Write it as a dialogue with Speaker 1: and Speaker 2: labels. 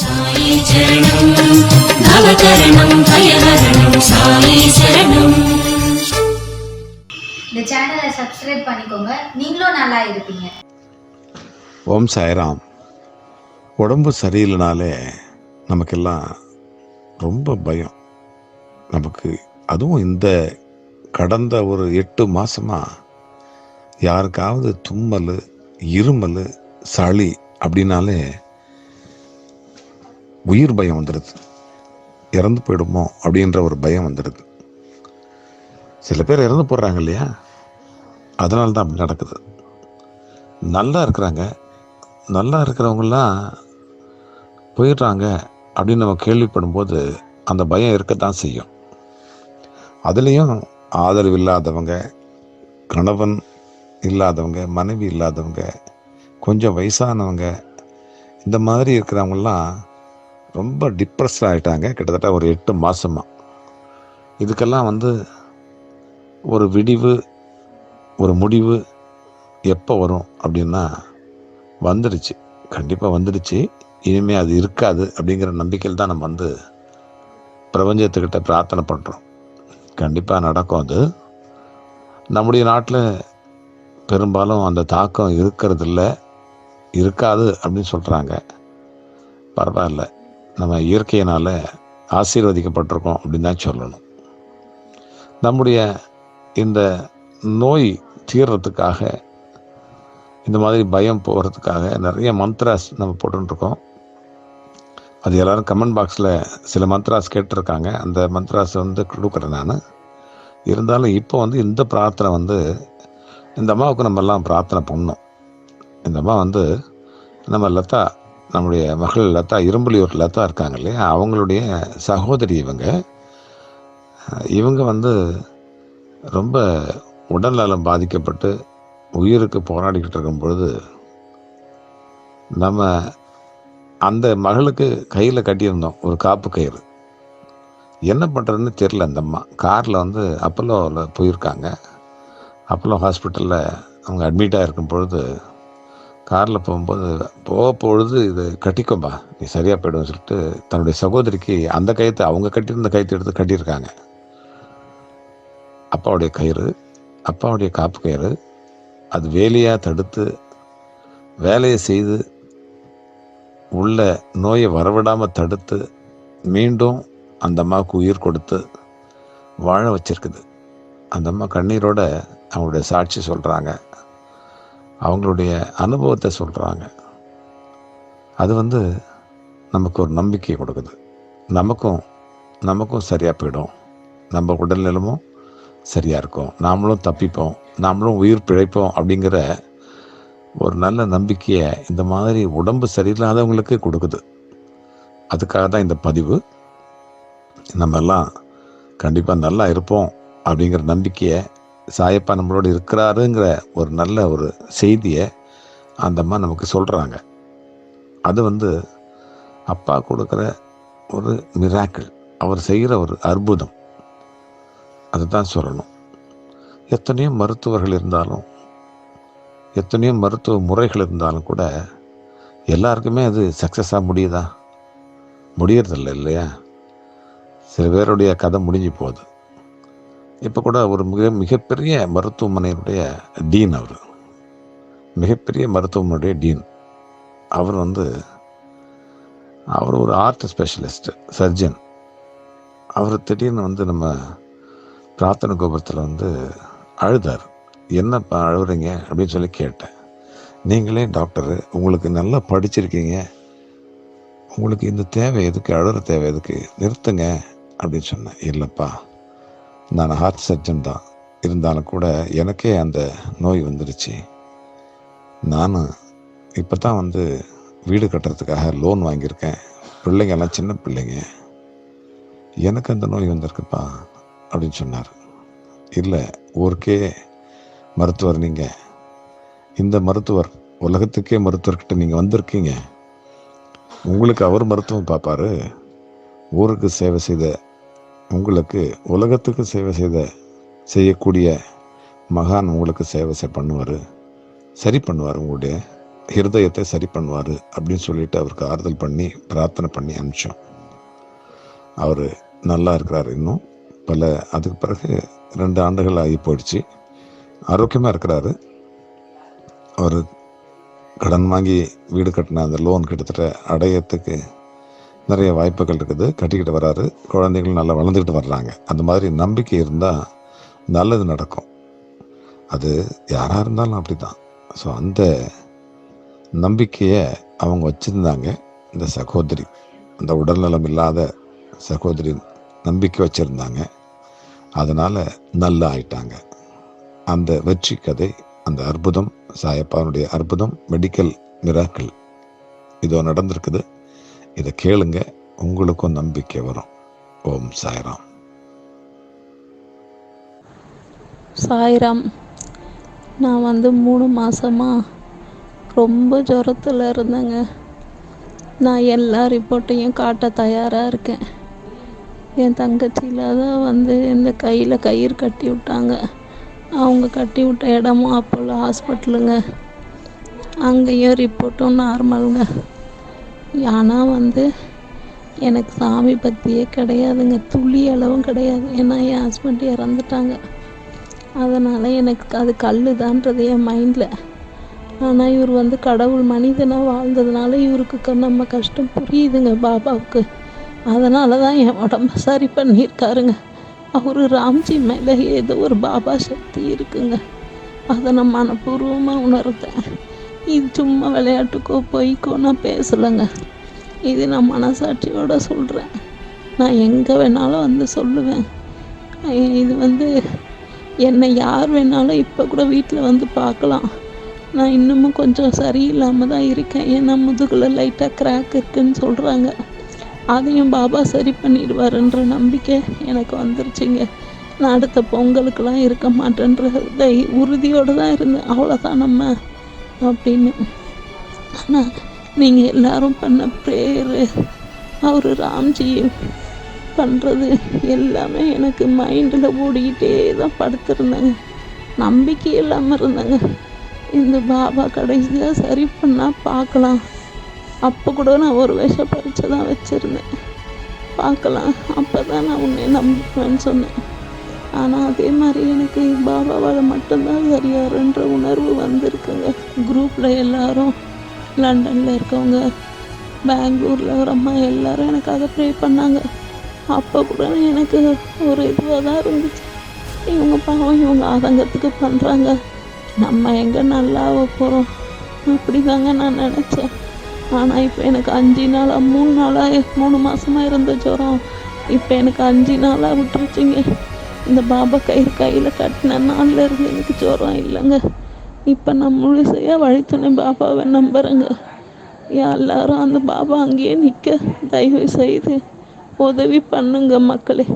Speaker 1: சாயி சரணம் நவகரணம் பயஹரணம் சாயி சரணம்
Speaker 2: இந்த சேனலை சப்ஸ்கிரைப் பண்ணிக்கோங்க. நீங்களும் நல்லா இருப்பீங்க.
Speaker 3: ஓம் சாய்ராம். உடம்பு சரியில்லைனாலே நமக்கெல்லாம் ரொம்ப பயம். நமக்கு அதுவும் இந்த கடந்த ஒரு எட்டு மாசமா யாருக்காவது தும்மல் இருமல் சளி அப்படின்னாலே உயிர் பயம் வந்துடுது இறந்து போயிடுமோ அப்படின்ற ஒரு பயம் வந்துடுது சில பேர் இறந்து போடுறாங்க இல்லையா? அதனால தான் அப்படி நடக்குது. நல்லா இருக்கிறாங்க. நல்லா இருக்கிறவங்களாம் போயிடுறாங்க அப்படின்னு நம்ம கேள்விப்படும்போது அந்த பயம் இருக்கத்தான் செய்யும். அதுலேயும் ஆதரவு இல்லாதவங்க கணவன் இல்லாதவங்க மனைவி இல்லாதவங்க கொஞ்சம் வயசானவங்க இந்த மாதிரி இருக்கிறவங்களாம் ரொம்ப டிப்ரெஸ்ட் ஆகிட்டாங்க கிட்டத்தட்ட ஒரு எட்டு மாதமாக இதுக்கெல்லாம் வந்து ஒரு விடிவு ஒரு முடிவு எப்போ வரும் அப்படின்னா வந்துடுச்சு. கண்டிப்பாக வந்துடுச்சு. இனிமேல் அது இருக்காது அப்படிங்கிற நம்பிக்கையில் தான் நம்ம வந்து பிரபஞ்சத்துக்கிட்ட பிரார்த்தனை பண்ணுறோம் கண்டிப்பாக நடக்கும் அது. நம்முடைய நாட்டில் பெரும்பாலும் அந்த தாக்கம் இருக்கிறதில்ல. இருக்காது அப்படின்னு சொல்கிறாங்க பரவாயில்ல. நம்ம இயற்கையினால் ஆசீர்வதிக்கப்பட்டிருக்கோம் அப்படின்னு தான் சொல்லணும். நம்முடைய இந்த நோய் தீர்றதுக்காக இந்த மாதிரி பயம் போகிறதுக்காக நிறைய மந்த்ராஸ் நம்ம போட்டுருக்கோம் அது எல்லாரும் கமெண்ட் பாக்ஸில் சில மந்த்ராஸ் கேட்டிருக்காங்க. அந்த மந்த்ராஸ் வந்து கொடுக்குறேன் நான். இருந்தாலும் இப்போ வந்து இந்த பிரார்த்தனை வந்து இந்த அம்மாவுக்கு நம்ம எல்லாம் பிரார்த்தனை பண்ணோம். இந்த அம்மா வந்து நம்ம லதா நம்முடைய மகள் லதா இரும்புலியூர் லதா இருக்காங்க இல்லையா? அவங்களுடைய சகோதரி இவங்க. இவங்க வந்து ரொம்ப உடல்நலம் பாதிக்கப்பட்டு உயிருக்கு போராடிக்கிட்டு இருக்கும் பொழுது நம்ம அந்த மகளுக்கு கையில் கட்டியிருந்தோம் ஒரு காப்பு கயிறு. என்ன பண்ணுறதுன்னு தெரில அந்த அம்மா. காரில் வந்து அப்பலோவில் போயிருக்காங்க. அப்போலோ ஹாஸ்பிட்டலில் அவங்க அட்மிட்டாக இருக்கும் பொழுது காரில் போகும்போது போக பொழுது இது கட்டிக்கோம்பா நீ சரியாக போய்டும்னு சொல்லிட்டு தன்னுடைய சகோதரிக்கு அந்த கயத்தை அவங்க கட்டியிருந்த கயத்தை எடுத்து கட்டியிருக்காங்க. அப்பாவுடைய கயிறு அப்பாவுடைய காப்பு கயிறு அது வேலையாக தடுத்து வேலையை செய்து உள்ள நோயை வரவிடாமல் தடுத்து மீண்டும் அந்த அம்மாவுக்கு உயிர் கொடுத்து வாழ வச்சிருக்குது. அந்த அம்மா கண்ணீரோட அவங்களுடைய சாட்சி சொல்கிறாங்க அவங்களுடைய அனுபவத்தை சொல்கிறாங்க அது வந்து நமக்கு ஒரு நம்பிக்கையை கொடுக்குது. நமக்கும் நமக்கும் சரியாக போயிடும். நம்ம உடல் நிலமும் சரியாக இருக்கும். நாமளும் தப்பிப்போம். நாமளும் உயிர் பிழைப்போம் அப்படிங்கிற ஒரு நல்ல நம்பிக்கையை இந்த மாதிரி உடம்பு சரியில்லாதவங்களுக்கு கொடுக்குது. அதுக்காக தான் இந்த பதிவு. நம்ம எல்லாம் கண்டிப்பாக நல்லா இருப்போம் அப்படிங்கிற நம்பிக்கையை சாயப்பா நம்மளோட இருக்கிறாருங்கிற ஒரு நல்ல ஒரு செய்தியை அந்த அம்மா நமக்கு சொல்கிறாங்க அது வந்து அப்பா கொடுக்குற ஒரு மிராக்கிள் அவர் செய்கிற ஒரு அற்புதம். அதுதான் சொல்லணும். எத்தனையோ மருத்துவர்கள் இருந்தாலும் எத்தனையோ மருத்துவ முறைகள் இருந்தாலும் கூட எல்லாருக்குமே அது சக்ஸஸாக முடியுதா? முடியறதில்ல இல்லையா? சில பேருடைய கதை முடிஞ்சு போகுது. இப்போ கூட ஒரு மிக மிகப்பெரிய மருத்துவமனையினுடைய டீன் அவர். மிகப்பெரிய மருத்துவமனையுடைய டீன். அவர் வந்து அவர் ஒரு ஆர்ட் ஸ்பெஷலிஸ்ட் சர்ஜன் அவர் திடீர்னு வந்து நம்ம பிரார்த்தனை கோபுரத்தில் வந்து அழுதார். என்னப்பா அழுகுறீங்க அப்படின்னு சொல்லி கேட்டேன். நீங்களே டாக்டரு உங்களுக்கு நல்லா படிச்சிருக்கீங்க. உங்களுக்கு இந்த தேவை எதுக்கு? அழுகிற தேவை எதுக்கு? நிறுத்துங்க. அப்படின்னு சொன்னேன். இல்லைப்பா நான் ஹார்ட் சர்ஜன் தான். இருந்தாலும் கூட எனக்கே அந்த நோய் வந்துடுச்சு நான் இப்போ தான் வந்து வீடு கட்டுறதுக்காக லோன் வாங்கியிருக்கேன். பிள்ளைங்கெல்லாம் சின்ன பிள்ளைங்க. எனக்கு அந்த நோய் வந்திருக்குப்பா அப்படின்னு சொன்னார். இல்லை ஊருக்கே மருத்துவர் நீங்கள் இந்த மருத்துவர் உலகத்துக்கே மருத்துவர்கிட்ட நீங்கள் வந்திருக்கீங்க. உங்களுக்கு அவர் மருத்துவம் பார்ப்பார். ஊருக்கு சேவை செய்த உங்களுக்கு உலகத்துக்கு சேவை செய்த செய்யக்கூடிய மகான் உங்களுக்கு சேவை செய் பண்ணுவார். சரி பண்ணுவார் உங்களுடைய ஹிருதயத்தை சரி பண்ணுவார் அப்படின்னு சொல்லிட்டு அவருக்கு ஆறுதல் பண்ணி பிரார்த்தனை பண்ணி அனுப்பிச்சோம். அவர் நல்லா இருக்கிறார் இன்னும். பல அதுக்கு பிறகு ரெண்டு ஆண்டுகள் ஆகி போயிடுச்சு. ஆரோக்கியமாக இருக்கிறாரு. அவர் கடன் வாங்கி வீடு கட்டின அந்த லோன் கிட்டத்தட்ட அடையத்துக்கு நிறைய வாய்ப்புகள் இருக்குது. கட்டிக்கிட்டு வராரு. குழந்தைகள் நல்லா வளர்ந்துக்கிட்டு வர்றாங்க. அந்த மாதிரி நம்பிக்கை இருந்தால் நல்லது நடக்கும். அது யாராக இருந்தாலும் அப்படி தான் ஸோ அந்த நம்பிக்கையை அவங்க வச்சுருந்தாங்க. இந்த சகோதரி அந்த உடல்நலம் இல்லாத சகோதரி நம்பிக்கை வச்சுருந்தாங்க. அதனால் நல்லா ஆயிட்டாங்க. அந்த வெற்றி கதை அந்த அற்புதம் சாயப்பானுடைய அற்புதம் மெடிக்கல் மிராக்கள் இதோ நடந்திருக்குது. இதை கேளுங்க உங்களுக்கும் நம்பிக்கை வரும். ஓம் சாய்ராம்.
Speaker 4: சாய்ராம் நான் வந்து மூணு மாதமாக ரொம்ப ஜுரத்தில் இருந்தேங்க. நான் எல்லா ரிப்போர்ட்டையும் காட்ட தயாராக இருக்கேன். என் தங்கச்சியில் தான் வந்து இந்த கையில் கயிறு கட்டி விட்டாங்க. அவங்க கட்டி விட்ட இடமும் அப்போல்லாம் ஹாஸ்பிட்டலுங்க அங்கேயும் ரிப்போர்ட்டும் நார்மலுங்க ஆனால் வந்து எனக்கு சாமி பக்தியே கிடையாதுங்க. துளி அளவும் கிடையாது. ஏன்னா என் ஹஸ்பண்ட் இறந்துட்டாங்க. அதனால் எனக்கு அது கல் தான்றது என் மைண்டில் ஆனால் இவர் வந்து கடவுள் மனிதனாக வாழ்ந்ததுனால இவருக்கு நம்ம கஷ்டம் புரியுதுங்க பாபாவுக்கு. அதனால தான் என் உடம்ப சரி பண்ணியிருக்காருங்க. அவர் ராம்ஜி மேலே ஏதோ ஒரு பாபா சக்தி இருக்குங்க. அதை நான் மனப்பூர்வமாக உணர்ந்தேன் இது சும்மா விளையாட்டுக்கோ பொய்க்கோ நான் பேசலைங்க. இது நான் மனசாட்சியோட சொல்கிறேன் நான் எங்கே வேணாலும் வந்து சொல்லுவேன். இது வந்து என்னை யார் வேணாலும் இப்போ கூட வீட்டில் வந்து பார்க்கலாம். நான் இன்னமும் கொஞ்சம் சரியில்லாமல் தான் இருக்கேன். ஏன்னா முதுகில் லைட்டாக கிராக் இருக்குன்னு சொல்கிறாங்க அதையும் பாபா சரி பண்ணிடுவாருன்ற நம்பிக்கை எனக்கு வந்துருச்சுங்க. நான் அடுத்த பொங்கலுக்கெல்லாம் இருக்க மாட்டேன்ற தை உறுதியோடு தான் இருந்தேன். அவ்வளோதான் நம்ம அப்படின்னு. ஆனால் நீங்கள் எல்லாரும் பண்ண ப்ரேயரு அவர் ராம்ஜி பண்ணுறது எல்லாமே எனக்கு மைண்டில் ஓடிக்கிட்டே தான் படுத்துருந்தேங்க. நம்பிக்கை இல்லாமல் இருந்தேங்க. இந்த பாபா கடைசியாக சரி பண்ணால் பார்க்கலாம். அப்போ கூட நான் ஒரு விஷ பரீட்சை தான் வச்சுருந்தேன். பார்க்கலாம். அப்போ தான் நான் உன்னை நம்புவேன்னு சொன்னேன். ஆனால் அதே மாதிரி எனக்கு பாபாவால் மட்டும்தான் சரியாருன்ற உணர்வு வந்திருக்குங்க. குரூப்பில் எல்லாரும் லண்டனில் இருக்கவங்க பெங்களூரில் இருக்கிறம்மா அம்மா எல்லாரும் எனக்காக ப்ரே பண்ணாங்க. அப்போ கூட எனக்கு ஒரு இதுவாக தான் இருந்துச்சு. இவங்க பாவம் இவங்க ஆதங்கத்துக்கு பண்ணுறாங்க நம்ம எங்கே நல்லா போகிறோம் அப்படி தாங்க நான் நினச்சேன். ஆனால் இப்போ எனக்கு அஞ்சு நாளாக மூணு நாளாக மூணு மாதமாக இருந்த ஜுரம். இப்போ எனக்கு அஞ்சு நாளாக விட்டுருச்சுங்க. இந்த பாபா கயிறு கையில் கட்டின நாளில் இருந்து எனக்கு ஜுரம் இல்லைங்க. இப்போ நான் முழுசையாக வழித்துணை பாபாவை நம்புகிறேங்க எல்லாரும் அந்த பாபா அங்கேயே நிற்க தயவு செய்து உதவி பண்ணுங்க மக்களே.